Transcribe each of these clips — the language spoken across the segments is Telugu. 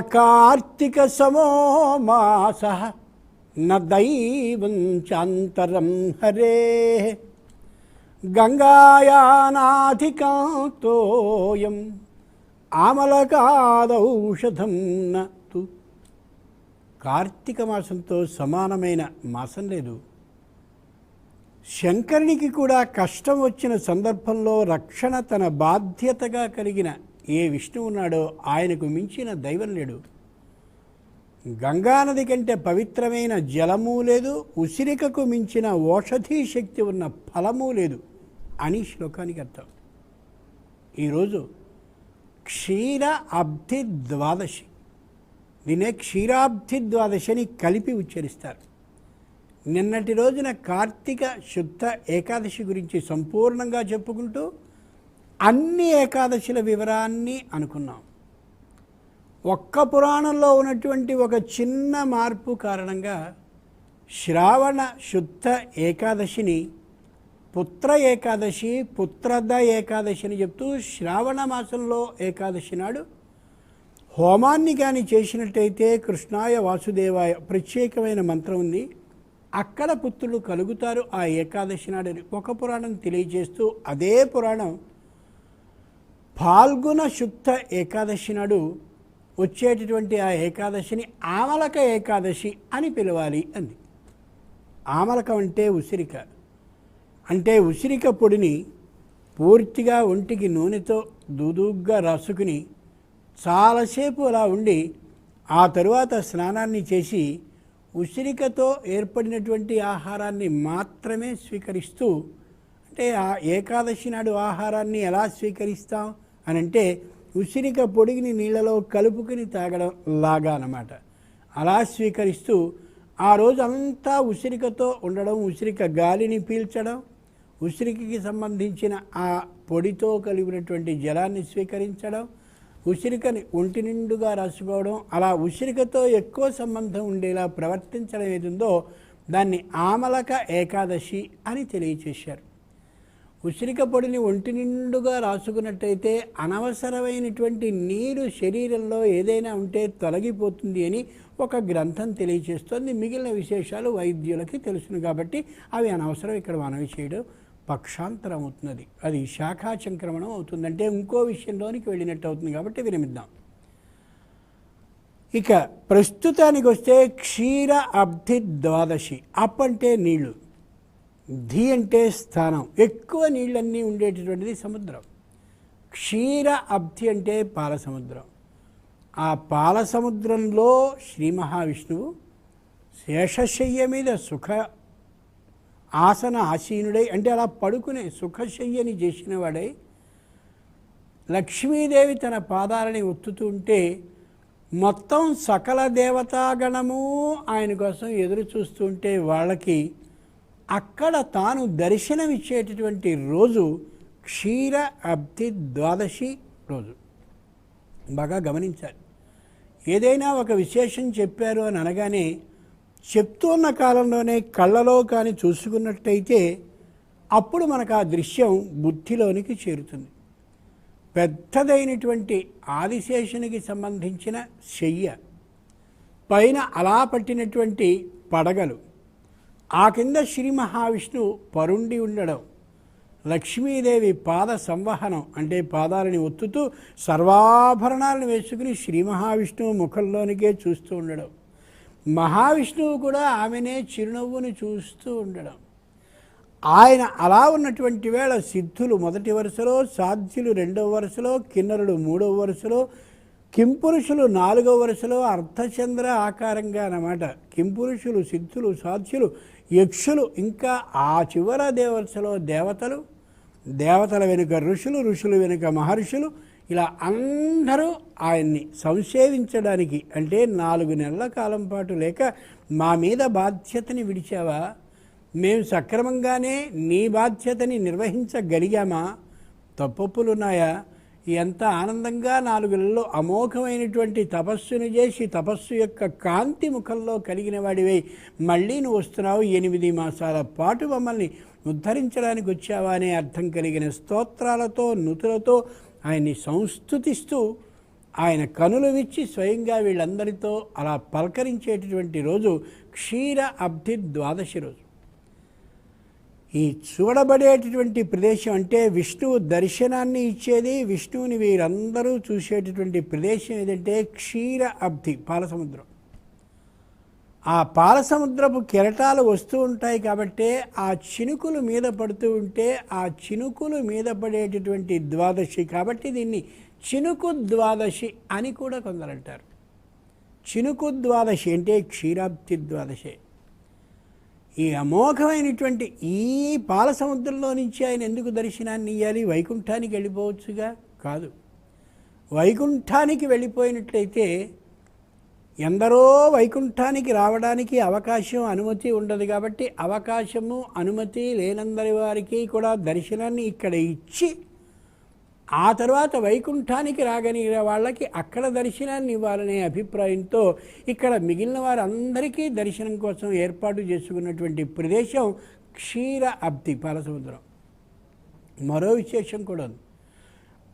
కార్తీక సమో మాస న చాంతరం హరే. గంగాయానాధికాంతోయం ఆమలకాదౌషధం నతు. కార్తీక మాసంతో సమానమైన మాసం లేదు. శంకరునికి కూడా కష్టం వచ్చిన సందర్భంలో రక్షణ తన బాధ్యతగా కలిగిన ఏ విష్ణువు ఉన్నాడో ఆయనకు మించిన దైవం లేడు. గంగానది కంటే పవిత్రమైన జలము లేదు ఉసిరికకు మించిన ఓషధీ శక్తి ఉన్న ఫలము లేదు అని శ్లోకానికి అర్థం. ఈరోజు క్షీర అబ్ధి ద్వాదశి. దీనే క్షీరాబ్ధి ద్వాదశిని కలిపి ఉచ్చరిస్తారు. నిన్నటి రోజున కార్తీక శుద్ధ ఏకాదశి గురించి సంపూర్ణంగా చెప్పుకుంటూ అన్ని ఏకాదశిల వివరాన్ని అనుకున్నాం. ఒక్క పురాణంలో ఉన్నటువంటి ఒక చిన్న మార్పు కారణంగా శ్రావణ శుద్ధ ఏకాదశిని పుత్ర ఏకాదశి పుత్రద ఏకాదశి అని చెప్తూ శ్రావణ మాసంలో ఏకాదశి నాడు హోమాన్ని కానీ చేసినట్టయితే కృష్ణాయ వాసుదేవాయ ప్రత్యేకమైన మంత్రం ఉంది. అక్కడ పుత్రులు కలుగుతారు ఆ ఏకాదశి నాడని. ఒక పురాణం తెలియజేస్తూ అదే పురాణం ఫాల్గుణ శుద్ధ ఏకాదశి నాడు వచ్చేటటువంటి ఆ ఏకాదశిని ఆమలక ఏకాదశి అని పిలవాలి అంది. ఆమలకం అంటే ఉసిరిక. అంటే ఉసిరిక పొడిని పూర్తిగా ఒంటికి నూనెతో దూదుగ్గా రాసుకుని చాలాసేపు అలా ఉండి ఆ తరువాత స్నానాన్ని చేసి ఉసిరికతో ఏర్పడినటువంటి ఆహారాన్ని మాత్రమే స్వీకరిస్తూ అంటే ఆ ఏకాదశి నాడు ఆహారాన్ని ఎలా స్వీకరిస్తాం? అని అంటే ఉసిరిక పొడిగిని నీళ్ళలో కలుపుకుని తాగడం లాగా అనమాట అలా స్వీకరిస్తూ ఆ రోజు అంతా ఉసిరికతో ఉండడం ఉసిరిక గాలిని పీల్చడం ఉసిరికకి సంబంధించిన ఆ పొడితో కలిగినటువంటి జలాన్ని స్వీకరించడం ఉసిరికని ఒంటి నిండుగా రాసుకోవడం అలా ఉసిరికతో ఎక్కువ సంబంధం ఉండేలా ప్రవర్తించడం ఏదుందో దాన్ని ఆమలక ఏకాదశి అని తెలియచేశారు. ఉసిరిక పొడిని ఒంటి నిండుగా రాసుకున్నట్టయితే అనవసరమైనటువంటి నీరు శరీరంలో ఏదైనా ఉంటే తొలగిపోతుంది అని ఒక గ్రంథం తెలియజేస్తోంది. మిగిలిన విశేషాలు వైద్యులకి తెలుసును కాబట్టి అవి అనవసరం ఇక్కడ మనవి చేయడం పక్షాంతరం అవుతున్నది. అది శాఖా సంక్రమణం అవుతుందంటే ఇంకో విషయంలోనికి వెళ్ళినట్టు అవుతుంది కాబట్టి విరమిద్దాం ఇక ప్రస్తుతానికి వస్తే క్షీర అబ్ధి ద్వాదశి. అప్ అంటే నీళ్ళు. ధి అంటే స్థానం. ఎక్కువ నీళ్ళన్నీ ఉండేటటువంటిది సముద్రం. క్షీర అబ్ధి అంటే పాల సముద్రం ఆ పాల సముద్రంలో శ్రీ మహావిష్ణువు శేషశయ్య మీద సుఖ ఆసన ఆసీనుడై అంటే అలా పడుకునే సుఖశయ్యని చేసిన వాడై లక్ష్మీదేవి తన పాదాలని ఒత్తుతూ ఉంటే మొత్తం సకల దేవతాగణము ఆయన కోసం ఎదురు చూస్తుంటే వాళ్ళకి అక్కడ తాను దర్శనమిచ్చేటటువంటి రోజు క్షీర అబ్ధి ద్వాదశి రోజు. బాగా గమనించాలి. ఏదైనా ఒక విశేషం చెప్పారు అని అనగానే చెప్తున్న కాలంలోనే కళ్ళలో కానీ చూసుకున్నట్టయితే అప్పుడు మనకు ఆ దృశ్యం బుద్ధిలోనికి చేరుతుంది. పెద్దదైనటువంటి ఆదిశేషునికి సంబంధించిన శయ్య పైన అలా పట్టినటువంటి పడగలు ఆ కింద శ్రీ మహావిష్ణువు పరుండి ఉండడం లక్ష్మీదేవి పాద సంవహనం అంటే పాదాలని ఒత్తుతూ సర్వాభరణాలను వేసుకుని శ్రీ మహావిష్ణువు ముఖంలోనికే చూస్తూ ఉండడం. మహావిష్ణువు కూడా ఆమెనే చిరునవ్వుని చూస్తూ ఉండడం. ఆయన అలా ఉన్నటువంటి వేళ సిద్ధులు మొదటి వరుసలో సాధ్యులు రెండవ వరుసలో కిన్నరుడు మూడవ వరుసలో కింపురుషులు నాలుగవ వరుసలో అర్ధచంద్ర ఆకారంగా అన్నమాట. కింపురుషులు సిద్ధులు సాధ్యులు యక్షులు ఇంకా ఆ చివర దేవరసలో దేవతలు దేవతల వెనుక ఋషులు ఋషులు వెనుక మహర్షులు ఇలా అందరూ ఆయన్ని సంసేవించడానికి అంటే నాలుగు నెలల కాలం పాటు లేక మా మీద బాధ్యతని విడిచావా? మేము సక్రమంగానే నీ బాధ్యతని నిర్వహించగలిగామా? తప్పొప్పులున్నాయా? ఎంత ఆనందంగా నాలుగులలో అమోఘమైనటువంటి తపస్సును చేసి తపస్సు యొక్క కాంతి ముఖంలో కలిగిన వాడివై. మళ్ళీ నువ్వు వస్తున్నావు ఎనిమిది మాసాల పాటు మమ్మల్ని ఉద్ధరించడానికి వచ్చావా అనే అర్థం కలిగిన స్తోత్రాలతో నుతులతో ఆయన్ని సంస్థుతిస్తూ ఆయన కనులు విచ్చి స్వయంగా వీళ్ళందరితో అలా పలకరించేటటువంటి రోజు క్షీర అబ్ధి ద్వాదశి రోజు. ఈ చూడబడేటటువంటి ప్రదేశం అంటే విష్ణువు దర్శనాన్ని ఇచ్చేది విష్ణువుని వీరందరూ చూసేటటువంటి ప్రదేశం ఏదంటే క్షీర అబ్ధి పాలసముద్రం. ఆ పాలసముద్రపు కెరటాలు వస్తూ ఉంటాయి కాబట్టి ఆ చినుకులు మీద పడుతూ ఉంటే ఆ చినుకులు మీద పడేటటువంటి ద్వాదశి కాబట్టి దీన్ని చినుకు ద్వాదశి అని కూడా కొందరు అంటారు. చినుకు ద్వాదశి అంటే క్షీరాబ్ది ద్వాదశి. ఈ అమోఘమైనటువంటి ఈ పాల సముద్రంలో నుంచి ఆయన ఎందుకు దర్శనాన్ని ఇవ్వాలి వైకుంఠానికి వెళ్ళిపోవచ్చుగా? కాదు. వైకుంఠానికి వెళ్ళిపోయినట్లయితే ఎందరో వైకుంఠానికి రావడానికి అవకాశం అనుమతి ఉండదు కాబట్టి అవకాశము అనుమతి లేనందరి వారికి కూడా దర్శనాన్ని ఇక్కడ ఇచ్చి ఆ తర్వాత వైకుంఠానికి రాగలిగిన వాళ్ళకి అక్కడ దర్శనాన్ని ఇవ్వాలనే అభిప్రాయంతో ఇక్కడ మిగిలిన వారందరికీ దర్శనం కోసం ఏర్పాటు చేసుకున్నటువంటి ప్రదేశం క్షీర అబ్ది పాలసముద్రం. మరో విశేషం కూడా ఉంది.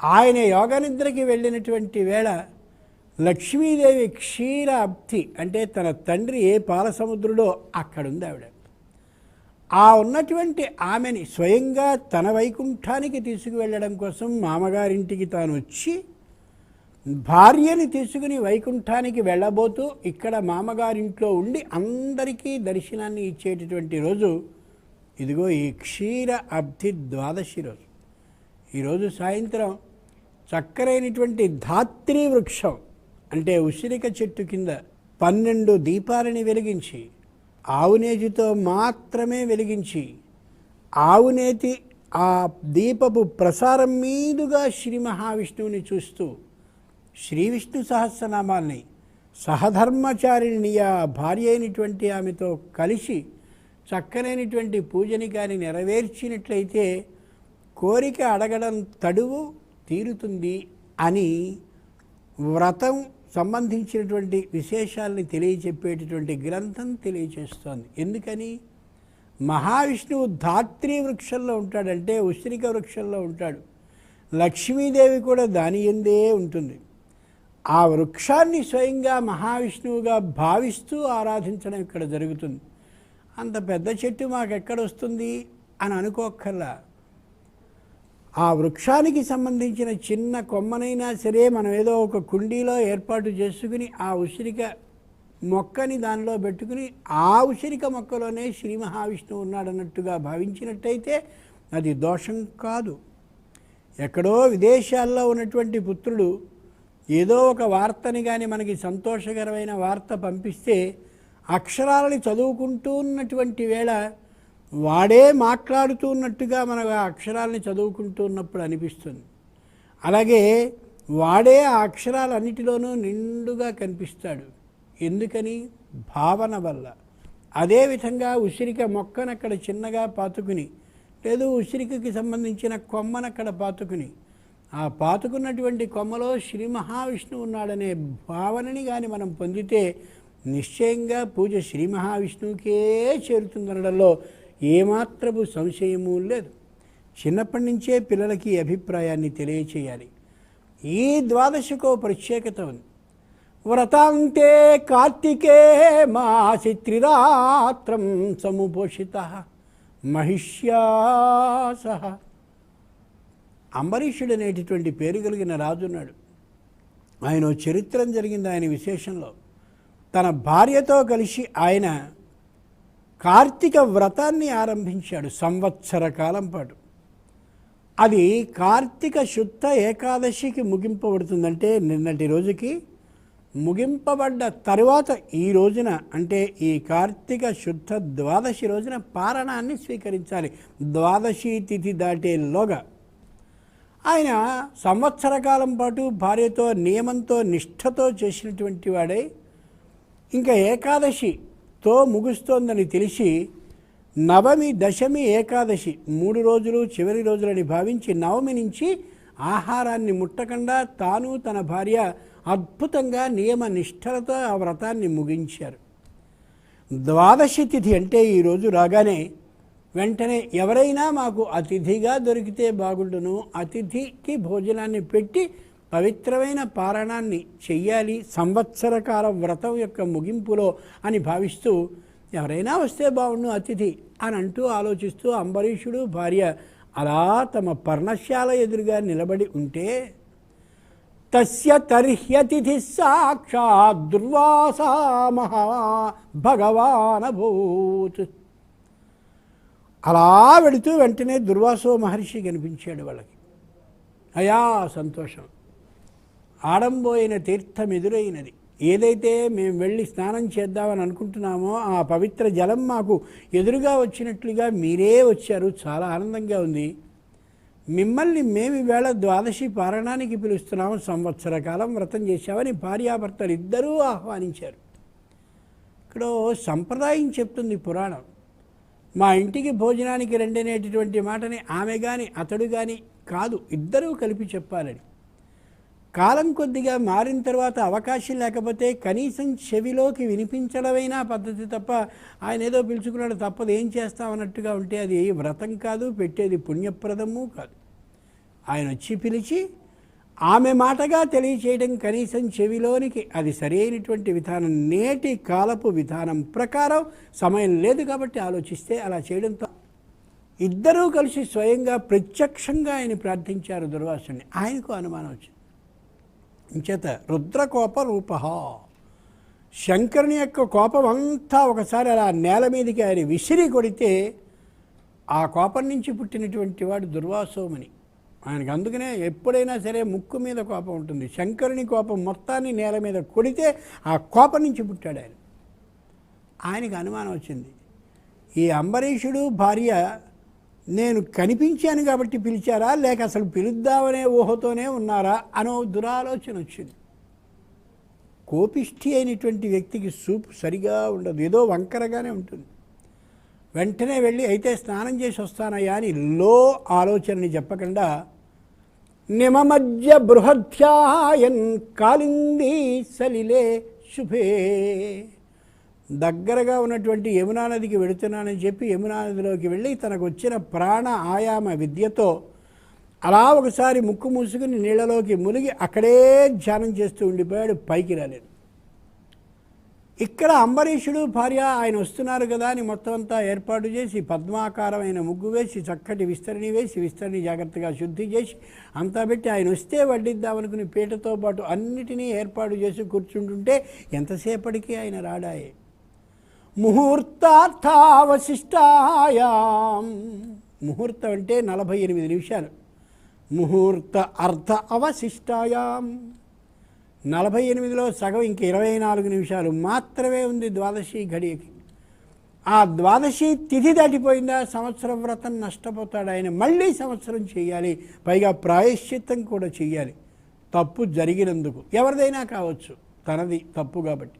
ఆయన యోగనిద్రకి వెళ్ళినటువంటి వేళ లక్ష్మీదేవి క్షీర అబ్ది అంటే తన తండ్రి ఏ పాలసముద్రుడో అక్కడుంది ఆవిడ. ఆ ఉన్నటువంటి ఆమెని స్వయంగా తన వైకుంఠానికి తీసుకువెళ్ళడం కోసం మామగారింటికి తాను వచ్చి భార్యని తీసుకుని వైకుంఠానికి వెళ్ళబోతూ ఇక్కడ మామగారింట్లో ఉండి అందరికీ దర్శనాన్ని ఇచ్చేటటువంటి రోజు ఇదిగో ఈ క్షీర అబ్ధి ద్వాదశి రోజు. ఈరోజు సాయంత్రం చక్కరైనటువంటి ధాత్రి వృక్షం అంటే ఉసిరిక చెట్టు కింద పన్నెండు దీపాలని వెలిగించి ఆవునేతితో మాత్రమే వెలిగించి ఆవునేతి ఆ దీపపు ప్రసారం మీదుగా శ్రీ మహావిష్ణువుని చూస్తూ శ్రీ విష్ణు సహస్రనామాల్ని సహధర్మచారిణి ఆ భార్య అయినటువంటి ఆమెతో కలిసి చక్కనైనటువంటి పూజని కానీ నెరవేర్చినట్లయితే కోరిక అడగడం తడువు తీరుతుంది అని వ్రతం సంబంధించినటువంటి విశేషాలని తెలియచెప్పేటటువంటి గ్రంథం తెలియచేస్తోంది. ఎందుకని? మహావిష్ణువు ధాత్రి వృక్షంలో ఉంటాడంటే ఉసిరిక వృక్షంలో ఉంటాడు. లక్ష్మీదేవి కూడా దాని ఎందే ఉంటుంది. ఆ వృక్షాన్ని స్వయంగా మహావిష్ణువుగా భావిస్తూ ఆరాధించడం ఇక్కడ జరుగుతుంది. అంత పెద్ద చెట్టు మాకు ఎక్కడొస్తుంది అని అనుకోక్కర్లా. ఆ వృక్షానికి సంబంధించిన చిన్న కొమ్మనైనా సరే మనం ఏదో ఒక కుండీలో ఏర్పాటు చేసుకుని ఆ ఉసిరిక మొక్కని దానిలో పెట్టుకుని ఆ ఉసిరిక మొక్కలోనే శ్రీ మహావిష్ణువు ఉన్నాడన్నట్టుగా భావించినట్టయితే అది దోషం కాదు. ఎక్కడో విదేశాల్లో ఉన్నటువంటి పుత్రుడు ఏదో ఒక వార్తని కానీ మనకి సంతోషకరమైన వార్త పంపిస్తే అక్షరాలని చదువుకుంటూ ఉన్నటువంటి వేళ వాడే మాట్లాడుతూ ఉన్నట్టుగా ఆ అక్షరాలని చదువుకుంటూ ఉన్నప్పుడు అనిపిస్తుంది. అలాగే వాడే ఆ అక్షరాలన్నిటిలోనూ నిండుగా కనిపిస్తాడు. ఎందుకని? భావన వల్ల. అదేవిధంగా ఉసిరిక మొక్కను అక్కడ చిన్నగా పాతుకుని లేదు ఉసిరికకి సంబంధించిన కొమ్మను అక్కడ పాతుకుని ఆ పాతుకున్నటువంటి కొమ్మలో శ్రీ మహావిష్ణువు ఉన్నాడనే భావనని కానీ మనం పొందితే నిశ్చయంగా పూజ శ్రీ మహావిష్ణువుకే చేరుతుందనడంలో ఏమాత్రపు సంశయము లేదు. చిన్నప్పటి నుంచే పిల్లలకి అభిప్రాయాన్ని తెలియచేయాలి. ఈ ద్వాదశకో ప్రత్యేకత ఉంది. వ్రతాంతే కార్తికే మాసి త్రిరాత్రం సముపోషిత మహిష్యాస అంబరీషుడు అనేటటువంటి పేరు కలిగిన రాజున్నాడు ఆయన చరిత్రం జరిగింది ఆయన విశేషంలో. తన భార్యతో కలిసి ఆయన కార్తీక వ్రతాన్ని ఆరంభించాడు సంవత్సర కాలం పాటు. అది కార్తీక శుద్ధ ఏకాదశికి ముగింపబడుతుందంటే నిన్నటి రోజుకి ముగింపబడ్డ తరువాత ఈ రోజున అంటే ఈ కార్తీక శుద్ధ ద్వాదశి రోజున పారణాన్ని స్వీకరించాలి. ద్వాదశి తిథి దాటేలోగా ఆయన సంవత్సర కాలం పాటు భార్యతో నియమంతో నిష్ఠతో చేసినటువంటి వాడై. ఇంకా ఏకాదశి తో ముగుస్తోందని తెలిసి నవమి దశమి ఏకాదశి మూడు రోజులు చివరి రోజులని భావించి నవమి నుంచి ఆహారాన్ని ముట్టకుండా తాను తన భార్య అద్భుతంగా నియమ నిష్ఠలతో ఆ వ్రతాన్ని ముగించారు. ద్వాదశి తిథి అంటే ఈరోజు రాగానే వెంటనే ఎవరైనా మాకు అతిథిగా దొరికితే బాగుండును అతిథికి భోజనాన్ని పెట్టి పవిత్రమైన పారాయణాన్ని చెయ్యాలి సంవత్సరకాల వ్రతం యొక్క ముగింపులో అని భావిస్తూ ఎవరైనా వస్తే బాగుండు అతిథి అని అంటూ ఆలోచిస్తూ అంబరీషుడు భార్య అలా తమ పర్ణశాల ఎదురుగా నిలబడి ఉంటే తస్య తర్హ్యతిథి సాక్షాత్ దుర్వాసా మహా భగవానభూత్. అలా వెళుతూ వెంటనే దుర్వాసో మహర్షి కనిపించాడు వాళ్ళకి. అయా సంతోషం. ఆడంబోయిన తీర్థం ఎదురైనది. ఏదైతే మేము వెళ్ళి స్నానం చేద్దామని అనుకుంటున్నామో ఆ పవిత్ర జలం మాకు ఎదురుగా వచ్చినట్లుగా మీరే వచ్చారు. చాలా ఆనందంగా ఉంది. మిమ్మల్ని మేము ఈవేళ ద్వాదశి పారాయణానికి పిలుస్తున్నాము. సంవత్సర కాలం వ్రతం చేశామని భార్యాభర్తలు ఇద్దరూ ఆహ్వానించారు. ఇక్కడ సంప్రదాయం చెప్తుంది పురాణం. మా ఇంటికి భోజనానికి రెండనేటటువంటి మాటని ఆమె కానీ అతడు కానీ కాదు ఇద్దరూ కలిపి చెప్పాలని. కాలం కొద్దిగా మారిన తర్వాత అవకాశం లేకపోతే కనీసం చెవిలోకి వినిపించడమైనా పద్ధతి తప్ప ఆయన ఏదో పిలుచుకున్నాడు తప్పదు ఏం చేస్తామన్నట్టుగా ఉంటే అది వ్రతం కాదు పెట్టేది పుణ్యప్రదము కాదు. ఆయన వచ్చి పిలిచి ఆమె మాటగా తెలియచేయడం కనీసం చెవిలోనికి అది సరైనటువంటి విధానం నేటి కాలపు విధానం ప్రకారం సమయం లేదు కాబట్టి ఆలోచిస్తే అలా చేయడంతో ఇద్దరూ కలిసి స్వయంగా ప్రత్యక్షంగా ఆయన ప్రార్థించారు దుర్వాసుని. ఆయనకు అనుమానం వచ్చింది. ఇంచేత రుద్రకోప రూప శంకరుని యొక్క కోపం అంతా ఒకసారి అలా నేల మీదకి ఆయన విసిరి కొడితే ఆ కోపం నుంచి పుట్టినటువంటి వాడు దుర్వాసోమని. ఆయనకు అందుకనే ఎప్పుడైనా సరే ముక్కు మీద కోపం ఉంటుంది. శంకరుని కోపం మొత్తాన్ని నేల మీద కొడితే ఆ కోపం నుంచి పుట్టాడు ఆయన. ఆయనకు అనుమానం వచ్చింది. ఈ అంబరీషుడు భార్య నేను కనిపించాను కాబట్టి పిలిచారా? లేక అసలు పిలుద్దామనే ఊహతోనే ఉన్నారా? అనో దురాలోచన వచ్చింది. కోపిష్ఠి అయినటువంటి వ్యక్తికి సూప్ సరిగా ఉండదు. ఏదో వంకరగానే ఉంటుంది. వెంటనే వెళ్ళి అయితే స్నానం చేసి వస్తానయ్యా అని లో ఆలోచనని చెప్పకుండా నిమమజ్జ బృహధ్యాయన్ కాలింది సలిలే శుభే దగ్గరగా ఉన్నటువంటి యమునా నదికి వెళుతున్నానని చెప్పి యమునా నదిలోకి వెళ్ళి తనకు వచ్చిన ప్రాణ ఆయామ విద్యతో అలా ఒకసారి ముక్కు మూసుకుని నీళ్ళలోకి మునిగి అక్కడే ధ్యానం చేస్తూ ఉండిపోయాడు. పైకి రాలేదు. ఇక్కడ అంబరీషుడు భార్య ఆయన వస్తున్నారు కదా అని మొత్తం అంతా ఏర్పాటు చేసి పద్మాకారమైన ముగ్గు వేసి చక్కటి విస్తరణి వేసి విస్తరణి జాగ్రత్తగా శుద్ధి చేసి అంతా పెట్టి ఆయన వస్తే వడ్డిద్దామనుకుని పీటతో పాటు అన్నిటినీ ఏర్పాటు చేసి కూర్చుంటుంటే ఎంతసేపటికి ఆయన రాడాయే? ముహూర్తార్థావశిష్టాయాం. ముహూర్తం అంటే నలభై ఎనిమిది నిమిషాలు. ముహూర్త అర్థ అవశిష్టాయాం. నలభై ఎనిమిదిలో సగం ఇంక ఇరవై నాలుగు నిమిషాలు మాత్రమే ఉంది ద్వాదశి ఘడియకి. ఆ ద్వాదశి తిథి దాటిపోయిందా? సంవత్సరం వ్రతం నష్టపోతాడు ఆయన. మళ్ళీ సంవత్సరం చేయాలి. పైగా ప్రాయశ్చిత్తం కూడా చేయాలి. తప్పు జరిగినందుకు. ఎవరిదైనా కావచ్చు. తనది తప్పు కాబట్టి.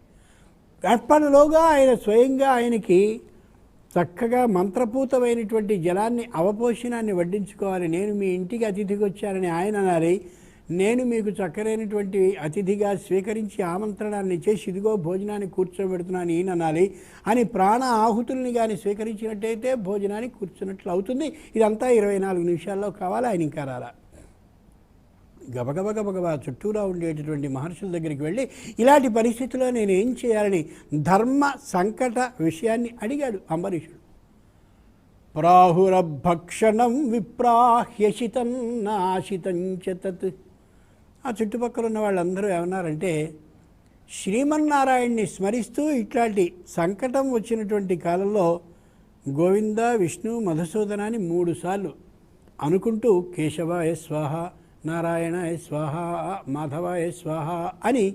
అప్పటిలోగా ఆయన స్వయంగా ఆయనకి చక్కగా మంత్రపూతమైనటువంటి జలాన్ని అవపోషణాన్ని వడ్డించుకోవాలి. నేను మీ ఇంటికి అతిథికి వచ్చానని ఆయన అనాలి నేను మీకు చక్కరైనటువంటి అతిథిగా స్వీకరించి ఆమంత్రణాన్ని చేసి ఇదిగో భోజనాన్ని కూర్చోబెడుతున్నాను ఈయన అనాలి అని ప్రాణ ఆహుతుల్ని కానీ స్వీకరించినట్టయితే భోజనానికి కూర్చున్నట్లు అవుతుంది. ఇదంతా ఇరవై నాలుగు నిమిషాల్లో కావాలి. ఆయన ఇంకా రాలా. గబగబ గబగబా చుట్టూరా ఉండేటటువంటి మహర్షుల దగ్గరికి వెళ్ళి ఇలాంటి పరిస్థితిలో నేను ఏం చేయాలని ధర్మ సంకట విషయాన్ని అడిగాడు అంబరీషుడు. ప్రాహురభక్షణం విప్రాహ్యశితం నాశితం చ ఆ చుట్టుపక్కల ఉన్న వాళ్ళందరూ ఏమన్నారంటే శ్రీమన్నారాయణ్ణి స్మరిస్తూ ఇట్లాంటి సంకటం వచ్చినటువంటి కాలంలో గోవింద విష్ణు మధుసూదనాన్ని మూడుసార్లు అనుకుంటూ కేశవాయ స్వాహ నారాయణ స్వాహ మాధవాయ స్వాహ అని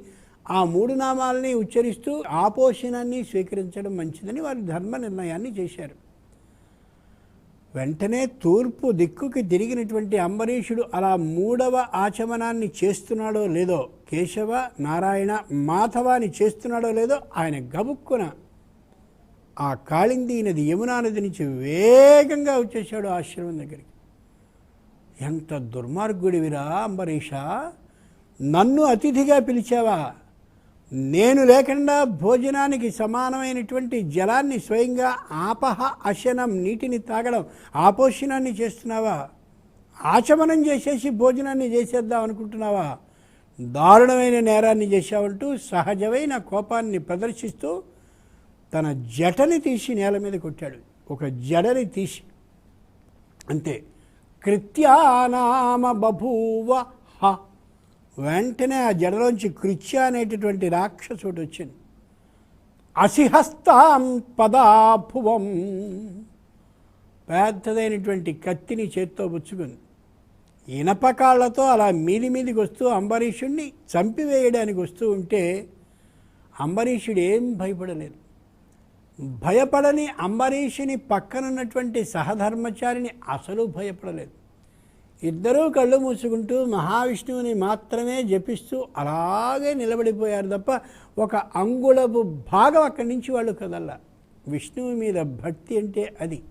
ఆ మూడు నామాలని ఉచ్చరిస్తూ ఆపోషణాన్ని స్వీకరించడం మంచిదని వారి ధర్మ నిర్ణయాన్ని చేశారు. వెంటనే తూర్పు దిక్కుకి తిరిగినటువంటి అంబరీషుడు అలా మూడవ ఆచమనాన్ని చేస్తున్నాడో లేదో కేశవ నారాయణ మాధవాని చేస్తున్నాడో లేదో ఆయన గబుక్కున ఆ కాళింది నది యమునా నది నుంచి వేగంగా వచ్చేసాడు ఆశ్రమం దగ్గరికి. ఎంత దుర్మార్గుడివిరా అంబరీష? నన్ను అతిథిగా పిలిచావా? నేను లేకుండా భోజనానికి సమానమైనటువంటి జలాన్ని స్వయంగా ఆపహ అశనం నీటిని తాగడం ఆపోషణాన్ని చేస్తున్నావా? ఆచమనం చేసేసి భోజనాన్ని చేసేద్దాం అనుకుంటున్నావా? దారుణమైన నేరాన్ని చేశావంటూ సహజమైన కోపాన్ని ప్రదర్శిస్తూ తన జటని తీసి నేల మీద కొట్టాడు. ఒక జడని తీసి. అంతే. కృత్యానామ బభూవ. హ. వెంటనే ఆ జడలోంచి కృత్య అనేటటువంటి రాక్షసుడు వచ్చింది. అసిహస్తాం పదాభువం. పెద్దదైనటువంటి కత్తిని చేత్తో పుచ్చుకుంది. ఇనపకాళ్ళతో అలా మీది మీదికి వస్తూ అంబరీషుణ్ణి చంపివేయడానికి వస్తూ ఉంటే అంబరీషుడు ఏం భయపడలేదు. భయపడని అంబరీషుని పక్కనున్నటువంటి సహధర్మచారిని అసలు భయపడలేదు. ఇద్దరూ కళ్ళు మూసుకుంటూ మహావిష్ణువుని మాత్రమే జపిస్తూ అలాగే నిలబడిపోయారు తప్ప ఒక అంగుళపు భాగం అక్కడి నుంచి వాళ్ళు కదల్లా. విష్ణువు మీద భక్తి అంటే అది.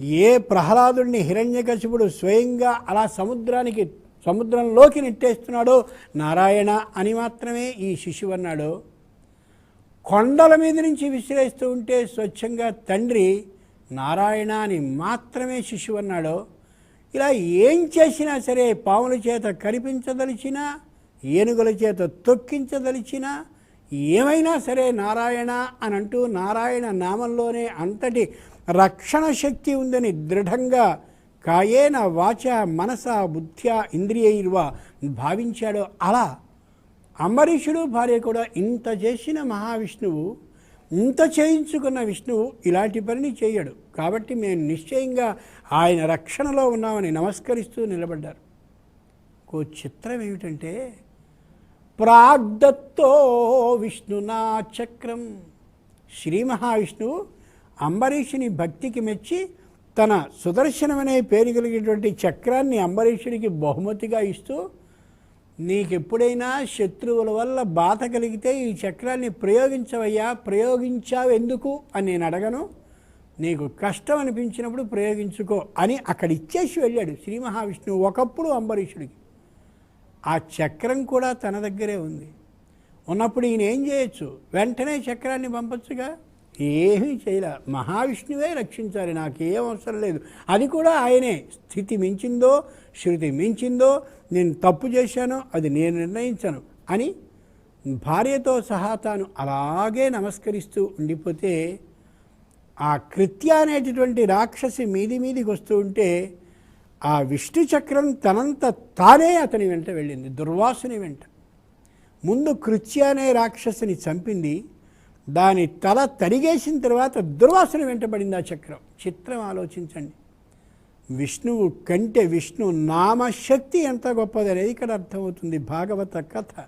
ఏ ప్రహ్లాదుడిని హిరణ్యకశిపుడు స్వయంగా అలా సముద్రానికి సముద్రంలోకి నెట్టేస్తున్నాడో నారాయణ అని మాత్రమే ఈ శిశువు అన్నాడో కొండల మీద నుంచి విసిరేస్తూ ఉంటే స్వచ్ఛంగా తండ్రి నారాయణ అని మాత్రమే శిశువు అన్నాడో. ఇలా ఏం చేసినా సరే పాముల చేత కనిపించదలిచినా ఏనుగుల చేత తొక్కించదలిచినా ఏమైనా సరే నారాయణ అని అంటూ నారాయణ నామంలోనే అంతటి రక్షణ శక్తి ఉందని దృఢంగా కాయేన వాచ మనస బుద్ధ్య ఇంద్రియైర్వ భావించాడో. అలా అంబరీషుడు భార్య కూడా ఇంత చేసిన మహావిష్ణువు ఇంత చేయించుకున్న విష్ణువు ఇలాంటి పనిని చేయడు. కాబట్టి మేము నిశ్చయంగా ఆయన రక్షణలో ఉన్నామని నమస్కరిస్తూ నిలబడ్డారు. ఇంకో చిత్రం ఏమిటంటే ప్రాగ్దత్తో విష్ణునా చక్రం. శ్రీ మహావిష్ణువు అంబరీషుని భక్తికి మెచ్చి తన సుదర్శనమనే పేరు కలిగినటువంటి చక్రాన్ని అంబరీషుడికి బహుమతిగా ఇస్తూ నీకెప్పుడైనా శత్రువుల వల్ల బాధ కలిగితే ఈ చక్రాన్ని ప్రయోగించవయ్యా ప్రయోగించావు ఎందుకు అని నేను అడగను. నీకు కష్టం అనిపించినప్పుడు ప్రయోగించుకో అని అక్కడ ఇచ్చేసి వెళ్ళాడు శ్రీ మహావిష్ణువు ఒకప్పుడు అంబరీషుడికి. ఆ చక్రం కూడా తన దగ్గరే ఉంది. ఉన్నప్పుడు ఈయన ఏం చేయొచ్చు? వెంటనే చక్రాన్ని పంపొచ్చుగా? ఏమీ చేయలే. మహావిష్ణువే రక్షించాలి. నాకేం అవసరం లేదు. అది కూడా ఆయనే. స్థితి మించిందో శృతి మించిందో నేను తప్పు చేశానో అది నేను నిర్ణయించను అని భార్యతో సహా తాను అలాగే నమస్కరిస్తూ ఉండిపోతే ఆ కృత్య అనేటటువంటి రాక్షసి మీది మీదికి వస్తూ ఉంటే ఆ విష్ణు చక్రం తనంత తానే అతని వెంట వెళ్ళింది దుర్వాసుని వెంట. ముందు కృత్య అనే రాక్షసుని చంపింది దాని తల తరిగేసిన తర్వాత దుర్వాసన వెంటబడింది ఆ చక్రం. చిత్రం ఆలోచించండి. విష్ణువు కంటే విష్ణు నామశక్తి ఎంత గొప్పదనేది ఇక్కడ అర్థమవుతుంది. భాగవత కథ.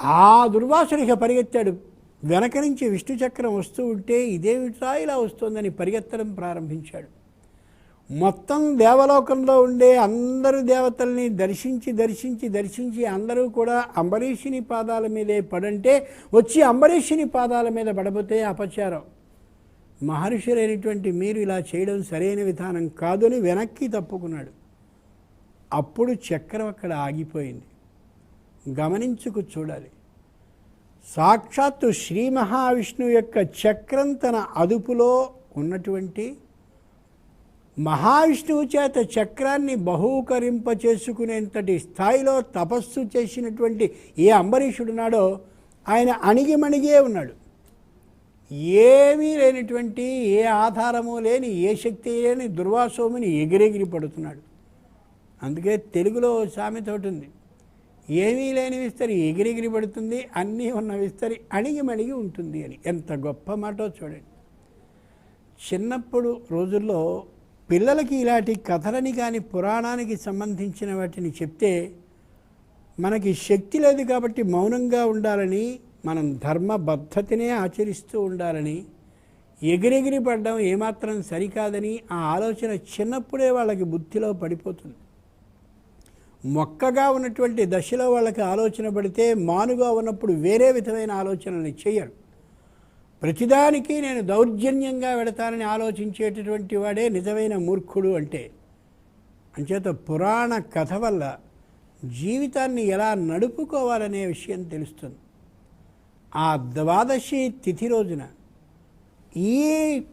ఆ దుర్వాసుడిగా పరిగెత్తాడు. వెనక నుంచి విష్ణు చక్రం వస్తూ ఉంటే ఇదేమిటా ఇలా వస్తుందని పరిగెత్తడం ప్రారంభించాడు. మొత్తం దేవలోకంలో ఉండే అందరు దేవతల్ని దర్శించి దర్శించి దర్శించి అందరూ కూడా అంబరీషుని పాదాల మీదే పడంటే వచ్చి అంబరీషుని పాదాల మీద పడబోతే అపచారం. మహర్షులైనటువంటి మీరు ఇలా చేయడం సరైన విధానం కాదు అని వెనక్కి తప్పుకున్నాడు. అప్పుడు చక్రం అక్కడ ఆగిపోయింది. గమనించుకు చూడాలి. సాక్షాత్తు శ్రీ మహావిష్ణువు యొక్క చక్రం తన అదుపులో ఉన్నటువంటి మహావిష్ణువు చేత చక్రాన్ని బహూకరింప చేసుకునేంతటి స్థాయిలో తపస్సు చేసినటువంటి ఏ అంబరీషుడున్నాడో ఆయన అణిగిమణిగే ఉన్నాడు. ఏమీ లేనటువంటి ఏ ఆధారము లేని ఏ శక్తి లేని దుర్వాసోముని ఎగిరెగిరి పడుతున్నాడు. అందుకే తెలుగులో సామెత ఉంటుంది ఏమీ లేని విస్తరి ఎగిరెగిరి పడుతుంది అన్నీ ఉన్న విస్తరి అణిగిమణిగి ఉంటుంది అని. ఎంత గొప్ప మాటో చూడండి. చిన్నప్పుడు రోజుల్లో పిల్లలకి ఇలాంటి కథలని కానీ పురాణానికి సంబంధించిన వాటిని చెప్తే మనకి శక్తి లేదు కాబట్టి మౌనంగా ఉండాలని మనం ధర్మబద్ధతనే ఆచరిస్తూ ఉండాలని ఎగిరెగిరి పడడం ఏమాత్రం సరికాదని ఆ ఆలోచన చిన్నప్పుడే వాళ్ళకి బుద్ధిలో పడిపోతుంది. మొక్కగా ఉన్నటువంటి దశలో వాళ్ళకి ఆలోచన పడితే మానుగా ఉన్నప్పుడు వేరే విధమైన ఆలోచనల్ని చేయరు ప్రతిదానికి నేను దౌర్జన్యంగా వెడతానని ఆలోచించేటటువంటి వాడే నిజమైన మూర్ఖుడు అంటే అంచేత పురాణ కథ వల్ల జీవితాన్ని ఎలా నడుపుకోవాలనే విషయం తెలుస్తుంది. ఆ ద్వాదశి తిథి రోజున ఈ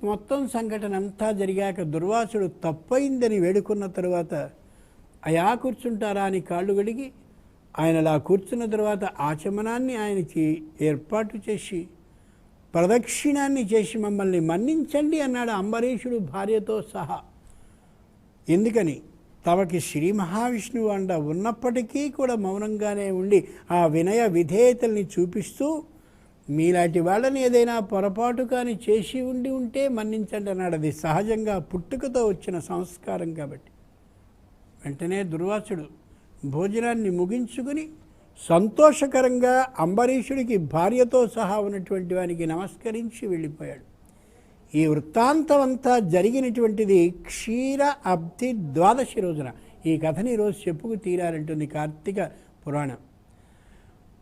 మొత్తం సంఘటన అంతా జరిగాక దుర్వాసుడు తప్పైందని వేడుకున్న తరువాత అయా కూర్చుంటారా అని కాళ్ళు గడిగి ఆయన అలా కూర్చున్న తర్వాత ఆచమనాన్ని ఆయనకి ఏర్పాటు చేసి ప్రదక్షిణాన్ని చేసి మమ్మల్ని మన్నించండి అన్నాడు అంబరీషుడు భార్యతో సహా. ఎందుకని? తమకి శ్రీ మహావిష్ణువు అండ ఉన్నప్పటికీ కూడా మౌనంగానే ఉండి ఆ వినయ విధేయతల్ని చూపిస్తూ మీలాంటి వాళ్ళని ఏదైనా పొరపాటు కానీ చేసి ఉండి ఉంటే మన్నించండి అన్నాడు. అది సహజంగా పుట్టుకతో వచ్చిన సంస్కారం కాబట్టి. వెంటనే దుర్వాసుడు భోజనాన్ని ముగించుకుని సంతోషకరంగా అంబరీషుడికి భార్యతో సహా ఉన్నటువంటి వానికి నమస్కరించి వెళ్ళిపోయాడు. ఈ వృత్తాంతం అంతా జరిగినటువంటిది క్షీర అబ్ధి ద్వాదశి రోజున. ఈ కథని ఈరోజు చెప్పుకు తీరాలంటుంది కార్తీక పురాణం.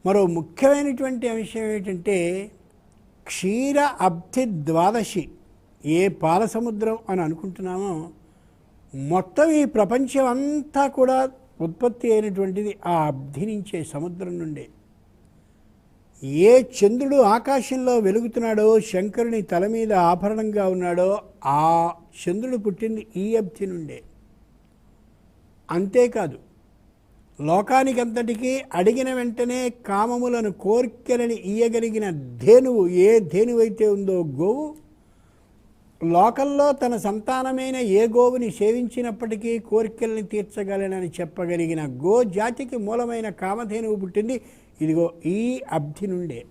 మరో ముఖ్యమైనటువంటి అంశం ఏంటంటే క్షీర అబ్ధి ద్వాదశి ఏ పాలసముద్రం అని అనుకుంటున్నామో మొత్తం ఈ ప్రపంచం అంతా కూడా ఉత్పత్తి అయినటువంటిది ఆ అబ్ధి నుంచే సముద్రం నుండే. ఏ చంద్రుడు ఆకాశంలో వెలుగుతున్నాడో శంకరుని తల మీద ఆభరణంగా ఉన్నాడో ఆ చంద్రుడు పుట్టింది ఈ అబ్ధి నుండే. అంతేకాదు లోకానికంతటికీ అడిగిన వెంటనే కామములను కోర్కెలని ఇయ్యగలిగిన ధేనువు ఏ ధేనువైతే ఉందో గోవు లోకంలో తన సంతానమైన ఏ గోవుని సేవించినప్పటికీ కోరికల్ని తీర్చగలనని చెప్పగలిగిన గో జాతికి మూలమైన కామధేనువు పుట్టింది. ఇదిగో ఈ అబ్ధి నుండే.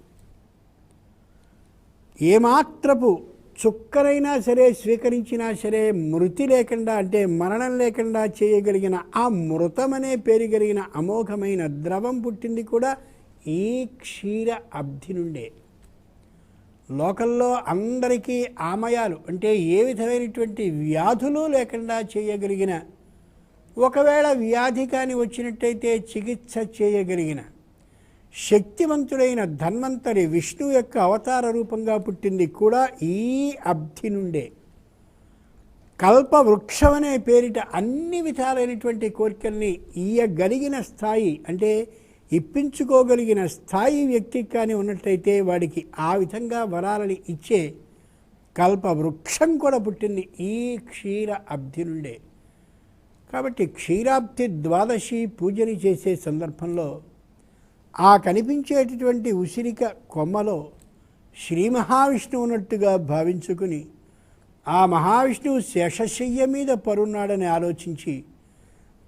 ఏమాత్రపు చుక్కనైనా సరే స్వీకరించినా సరే మృతి లేకుండా అంటే మరణం లేకుండా చేయగలిగిన ఆ మృతమనే పేరు కలిగిన అమోఘమైన ద్రవం పుట్టింది కూడా ఈ క్షీర అబ్ధి నుండే. లోకల్లో అందరికీ ఆమయాలు అంటే ఏ విధమైనటువంటి వ్యాధులు లేకుండా చేయగలిగిన ఒకవేళ వ్యాధి కానీ వచ్చినట్టయితే చికిత్స చేయగలిగిన శక్తివంతుడైన ధన్వంతరి విష్ణు యొక్క అవతార రూపంగా పుట్టింది కూడా ఈ అబ్ధి నుండే. కల్ప వృక్షం అనే పేరిట అన్ని విధాలైనటువంటి కోరికల్ని ఇయ్యగలిగిన స్థాయి అంటే ఇప్పించుకోగలిగిన స్థాయి వ్యక్తికి కానీ ఉన్నట్లయితే వాడికి ఆ విధంగా వరాలని ఇచ్చే కల్ప వృక్షం కూడా పుట్టింది ఈ క్షీర అబ్ధి నుండే. కాబట్టి క్షీరాబ్ధి ద్వాదశి పూజని చేసే సందర్భంలో ఆ కనిపించేటటువంటి ఉసిరిక కొమ్మలో శ్రీ మహావిష్ణువు ఉన్నట్టుగా భావించుకుని ఆ మహావిష్ణువు శేషశయ్య మీద పరున్నాడని ఆలోచించి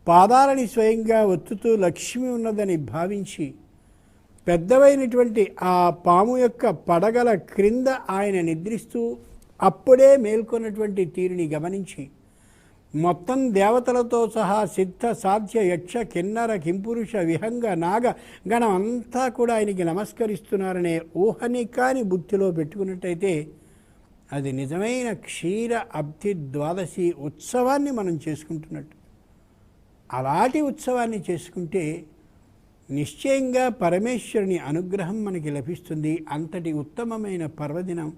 పాదాలని స్వయంగా ఒత్తుతూ లక్ష్మి ఉన్నదని భావించి పెద్దవైనటువంటి ఆ పాము యొక్క పడగల క్రింద ఆయన నిద్రిస్తూ అప్పుడే మేల్కొన్నటువంటి తీరుని గమనించి మొత్తం దేవతలతో సహా సిద్ధ సాధ్య యక్ష కిన్నర కింపురుష విహంగ నాగ గణం అంతా కూడా ఆయనకి నమస్కరిస్తున్నారనే ఊహని కాని బుద్ధిలో పెట్టుకున్నట్టయితే అది నిజమైన క్షీర అబ్ధి ద్వాదశి ఉత్సవాన్ని మనం చేసుకుంటున్నట్టు. అలాంటి ఉత్సవాన్ని చేసుకుంటే నిశ్చయంగా పరమేశ్వరుని అనుగ్రహం మనకి లభిస్తుంది. అంతటి ఉత్తమమైన పర్వదినం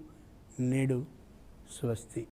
నేడు స్వస్తి.